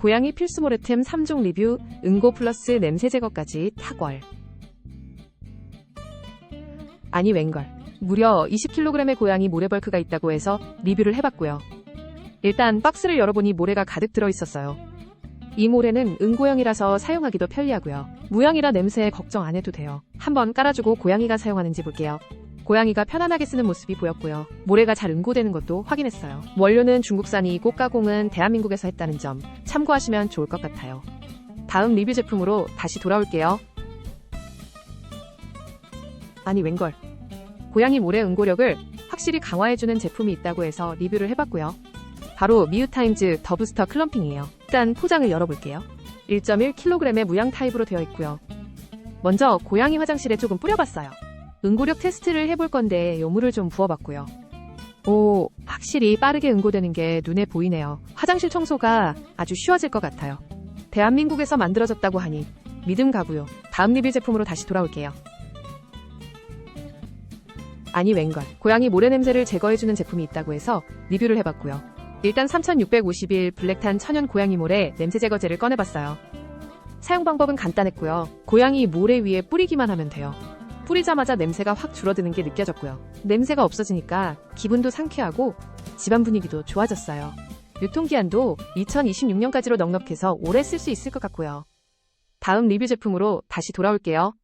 고양이 필수 모래템 3종 리뷰, 응고 플러스 냄새 제거까지 탁월. 아니 웬걸. 무려 20kg의 고양이 모래벌크가 있다고 해서 리뷰를 해봤고요. 일단 박스를 열어보니 모래가 가득 들어있었어요. 이 모래는 응고형이라서 사용하기도 편리하고요. 무형이라 냄새에 걱정 안 해도 돼요. 한번 깔아주고 고양이가 사용하는지 볼게요. 고양이가 편안하게 쓰는 모습이 보였고요. 모래가 잘 응고되는 것도 확인했어요. 원료는 중국산이고 가공은 대한민국에서 했다는 점 참고하시면 좋을 것 같아요. 다음 리뷰 제품으로 다시 돌아올게요. 아니 웬걸. 고양이 모래 응고력을 확실히 강화해주는 제품이 있다고 해서 리뷰를 해봤고요. 바로 미우타임즈 더 부스터 클럼핑이에요. 일단 포장을 열어볼게요. 1.1kg의 무양 타입으로 되어 있고요. 먼저 고양이 화장실에 조금 뿌려봤어요. 응고력 테스트를 해볼 건데 요물을 좀 부어봤고요. 오, 확실히 빠르게 응고되는 게 눈에 보이네요. 화장실 청소가 아주 쉬워질 것 같아요. 대한민국에서 만들어졌다고 하니 믿음 가고요. 다음 리뷰 제품으로 다시 돌아올게요. 아니 웬걸. 고양이 모래 냄새를 제거해주는 제품이 있다고 해서 리뷰를 해봤고요. 일단 3651 블랙탄 천연 고양이 모래 냄새 제거제를 꺼내봤어요. 사용 방법은 간단했고요. 고양이 모래 위에 뿌리기만 하면 돼요. 뿌리자마자 냄새가 확 줄어드는 게 느껴졌고요. 냄새가 없어지니까 기분도 상쾌하고 집안 분위기도 좋아졌어요. 유통기한도 2026년까지로 넉넉해서 오래 쓸 수 있을 것 같고요. 다음 리뷰 제품으로 다시 돌아올게요.